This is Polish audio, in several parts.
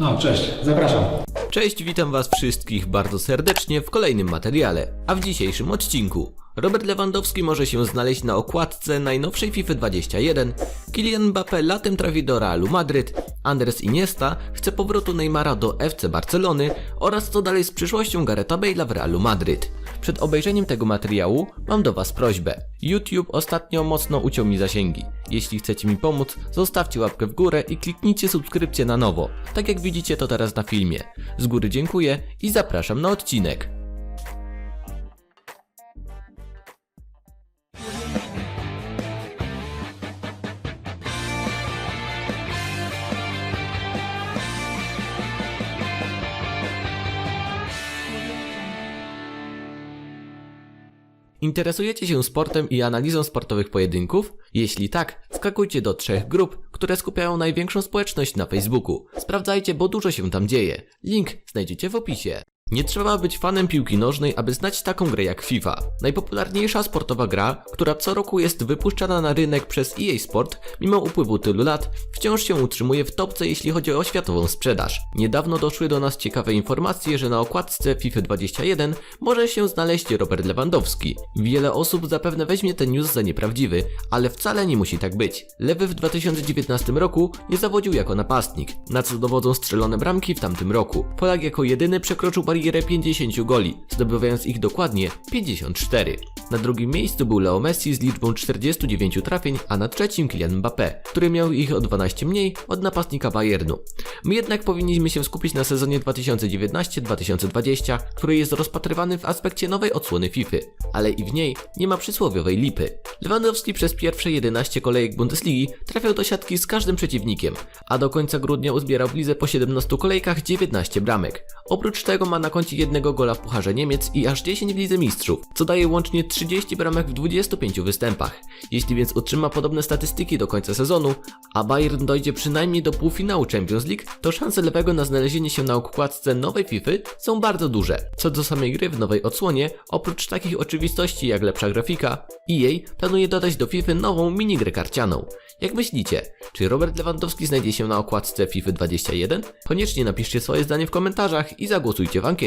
No, cześć, zapraszam. Cześć, witam was wszystkich bardzo serdecznie w kolejnym materiale, a w dzisiejszym odcinku. Robert Lewandowski może się znaleźć na okładce najnowszej FIFA 21, Kylian Mbappé latem trafi do Realu Madryt, Andres Iniesta chce powrotu Neymara do FC Barcelony oraz co dalej z przyszłością Garetha Bale'a w Realu Madryt. Przed obejrzeniem tego materiału mam do was prośbę. YouTube ostatnio mocno uciął mi zasięgi. Jeśli chcecie mi pomóc, zostawcie łapkę w górę i kliknijcie subskrypcję na nowo, tak jak widzicie to teraz na filmie. Z góry dziękuję i zapraszam na odcinek. Interesujecie się sportem i analizą sportowych pojedynków? Jeśli tak, skakujcie do trzech grup, które skupiają największą społeczność na Facebooku. Sprawdzajcie, bo dużo się tam dzieje. Link znajdziecie w opisie. Nie trzeba być fanem piłki nożnej, aby znać taką grę jak FIFA. Najpopularniejsza sportowa gra, która co roku jest wypuszczana na rynek przez EA Sport, mimo upływu tylu lat, wciąż się utrzymuje w topce jeśli chodzi o światową sprzedaż. Niedawno doszły do nas ciekawe informacje, że na okładce FIFA 21 może się znaleźć Robert Lewandowski. Wiele osób zapewne weźmie ten news za nieprawdziwy, ale wcale nie musi tak być. Lewy w 2019 roku nie zawodził jako napastnik, na co dowodzą strzelone bramki w tamtym roku. Polak jako jedyny przekroczył barierę 50 goli, zdobywając ich dokładnie 54. Na drugim miejscu był Leo Messi z liczbą 49 trafień, a na trzecim Kylian Mbappé, który miał ich o 12 mniej od napastnika Bayernu. My jednak powinniśmy się skupić na sezonie 2019-2020, który jest rozpatrywany w aspekcie nowej odsłony FIFA, ale i w niej nie ma przysłowiowej lipy. Lewandowski przez pierwsze 11 kolejek Bundesligi trafiał do siatki z każdym przeciwnikiem, a do końca grudnia uzbierał w lidze po 17 kolejkach 19 bramek. Oprócz tego ma na koncie jednego gola w Pucharze Niemiec i aż 10 w Lidze Mistrzów, co daje łącznie 30 bramek w 25 występach. Jeśli więc utrzyma podobne statystyki do końca sezonu, a Bayern dojdzie przynajmniej do półfinału Champions League, to szanse lewego na znalezienie się na okładce nowej FIFA są bardzo duże. Co do samej gry w nowej odsłonie, oprócz takich oczywistości jak lepsza grafika, EA planuje dodać do FIFA nową minigrę karcianą. Jak myślicie, czy Robert Lewandowski znajdzie się na okładce FIFA 21? Koniecznie napiszcie swoje zdanie w komentarzach i zagłosujcie w ankiecie.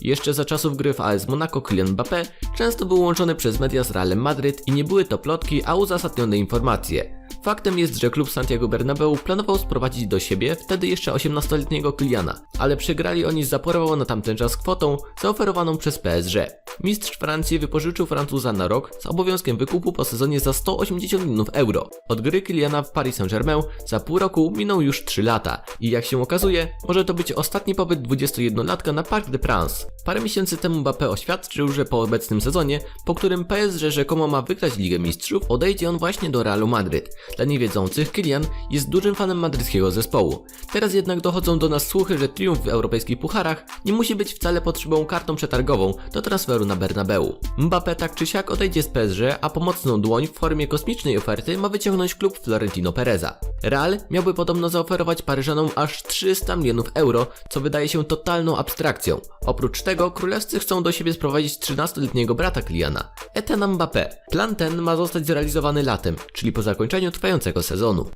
Jeszcze za czasów gry w AS Monaco Kylian Mbappé często był łączony przez media z Realem Madryt i nie były to plotki, a uzasadnione informacje. Faktem jest, że klub Santiago Bernabeu planował sprowadzić do siebie wtedy jeszcze 18-letniego Kyliana, ale przegrali oni z zaporową na tamten czas kwotą zaoferowaną przez PSG. Mistrz Francji wypożyczył Francuza na rok z obowiązkiem wykupu po sezonie za 180 milionów euro. Od gry Kyliana w Paris Saint-Germain za pół roku minął już 3 lata i jak się okazuje, może to być ostatni pobyt 21-latka na Parc des Princes. Parę miesięcy temu Mbappé oświadczył, że po obecnym sezonie, po którym PSG rzekomo ma wygrać Ligę Mistrzów, odejdzie on właśnie do Realu Madryt. Dla niewiedzących, Kylian jest dużym fanem madryckiego zespołu. Teraz jednak dochodzą do nas słuchy, że triumf w europejskich pucharach nie musi być wcale potrzebą kartą przetargową do transferu na Bernabeu. Mbappé tak czy siak odejdzie z PSG, a pomocną dłoń w formie kosmicznej oferty ma wyciągnąć klub Florentino Pereza. Real miałby podobno zaoferować Paryżanom aż 300 milionów euro, co wydaje się totalną abstrakcją. Oprócz tego królewscy chcą do siebie sprowadzić 13-letniego brata Kliana, Etena Mbappé. Plan ten ma zostać zrealizowany latem, czyli po zakończeniu trwającego sezonu.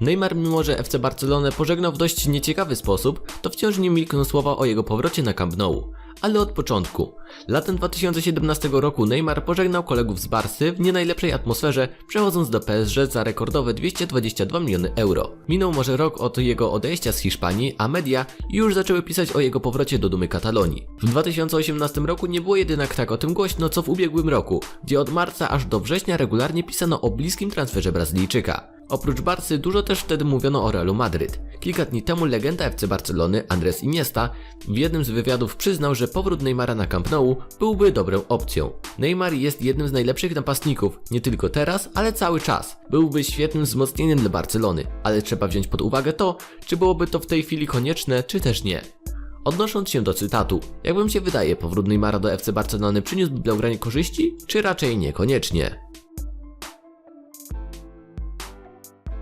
Neymar, mimo że FC Barcelonę pożegnał w dość nieciekawy sposób, to wciąż nie milkną słowa o jego powrocie na Camp Nou. Ale od początku. Latem 2017 roku Neymar pożegnał kolegów z Barsy w nie najlepszej atmosferze, przechodząc do PSG za rekordowe 222 miliony euro. Minął może rok od jego odejścia z Hiszpanii, a media już zaczęły pisać o jego powrocie do dumy Katalonii. W 2018 roku nie było jednak tak o tym głośno, co w ubiegłym roku, gdzie od marca aż do września regularnie pisano o bliskim transferze Brazylijczyka. Oprócz Barcy dużo też wtedy mówiono o Realu Madryt. Kilka dni temu legenda FC Barcelony Andres Iniesta w jednym z wywiadów przyznał, że powrót Neymara na Camp Nou byłby dobrą opcją. Neymar jest jednym z najlepszych napastników, nie tylko teraz, ale cały czas. Byłby świetnym wzmocnieniem dla Barcelony, ale trzeba wziąć pod uwagę to, czy byłoby to w tej chwili konieczne, czy też nie. Odnosząc się do cytatu, jak wam się wydaje, powrót Neymara do FC Barcelony przyniósłby Blaugranie korzyści, czy raczej niekoniecznie?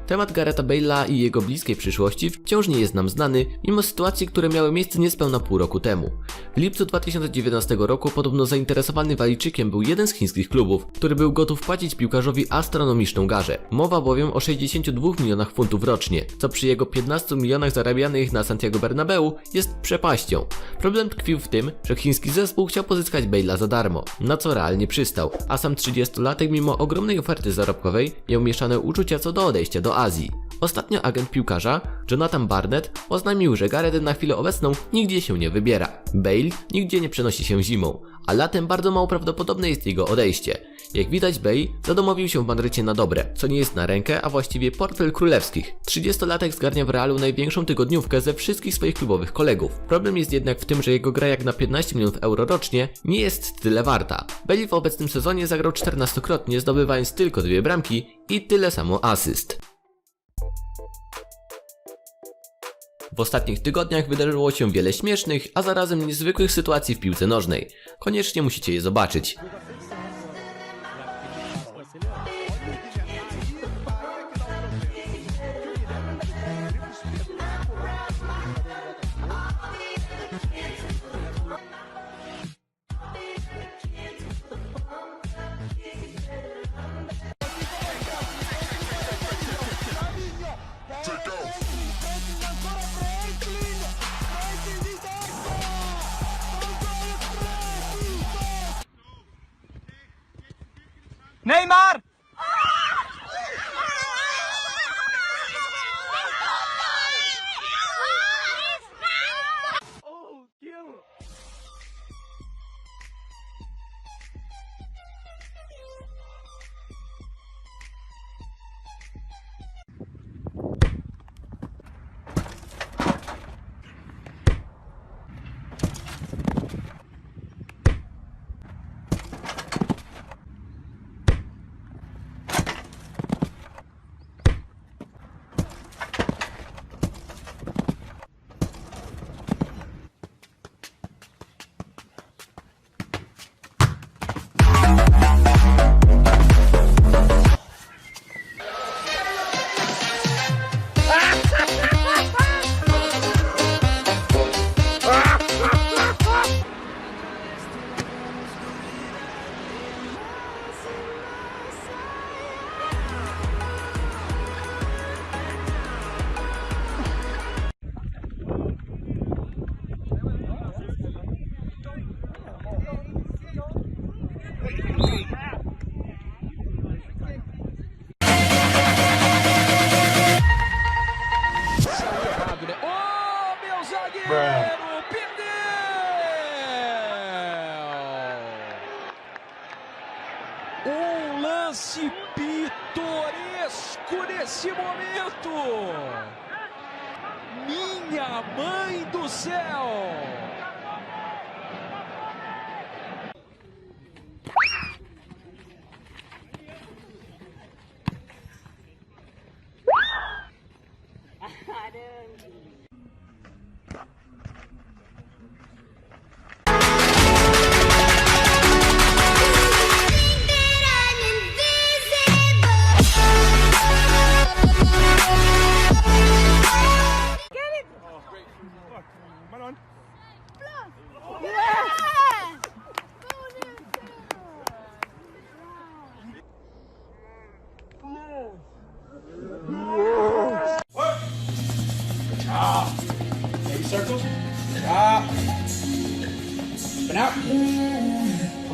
Temat Garetha Bale'a i jego bliskiej przyszłości wciąż nie jest nam znany, mimo sytuacji, które miały miejsce niespełna pół roku temu. W lipcu 2019 roku podobno zainteresowany Walijczykiem był jeden z chińskich klubów, który był gotów płacić piłkarzowi astronomiczną garzę. Mowa bowiem o 62 milionach funtów rocznie, co przy jego 15 milionach zarabianych na Santiago Bernabeu jest przepaścią. Problem tkwił w tym, że chiński zespół chciał pozyskać Bale'a za darmo, na co realnie przystał, a sam 30-latek mimo ogromnej oferty zarobkowej miał mieszane uczucia co do odejścia do Azji. Ostatnio agent piłkarza, Jonathan Barnett, oznajmił, że Gareth na chwilę obecną nigdzie się nie wybiera. Bale nigdzie nie przenosi się zimą, a latem bardzo mało prawdopodobne jest jego odejście. Jak widać Bale zadomowił się w Madrycie na dobre, co nie jest na rękę, a właściwie portfel królewskich. 30-latek zgarnia w Realu największą tygodniówkę ze wszystkich swoich klubowych kolegów. Problem jest jednak w tym, że jego gra jak na 15 milionów euro rocznie nie jest tyle warta. Bale w obecnym sezonie zagrał 14-krotnie, zdobywając tylko dwie bramki i tyle samo asyst. W ostatnich tygodniach wydarzyło się wiele śmiesznych, a zarazem niezwykłych sytuacji w piłce nożnej. Koniecznie musicie je zobaczyć. Neymar! Minha mãe do céu!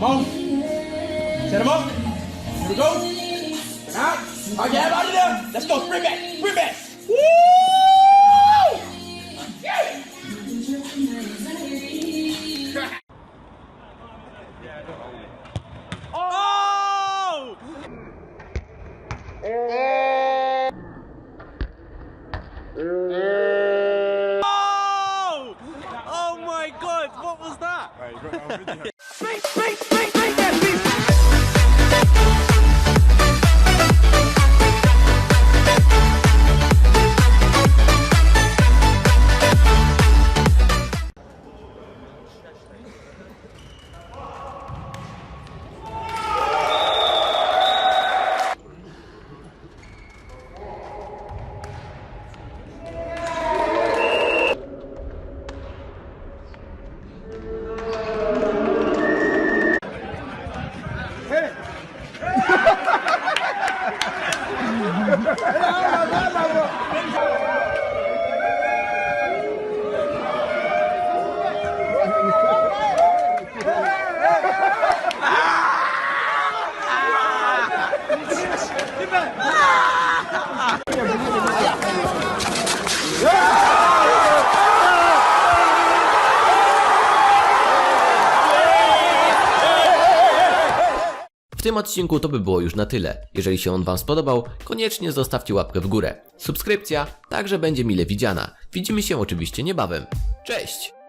Come on. Set him up. Here we go. Yeah, out of there. Let's go. Sprint back. Sprint back. Bang, bang, bang, Kurwę! W tym odcinku to by było już na tyle. Jeżeli się on Wam spodobał, koniecznie zostawcie łapkę w górę. Subskrypcja także będzie mile widziana. Widzimy się oczywiście niebawem. Cześć!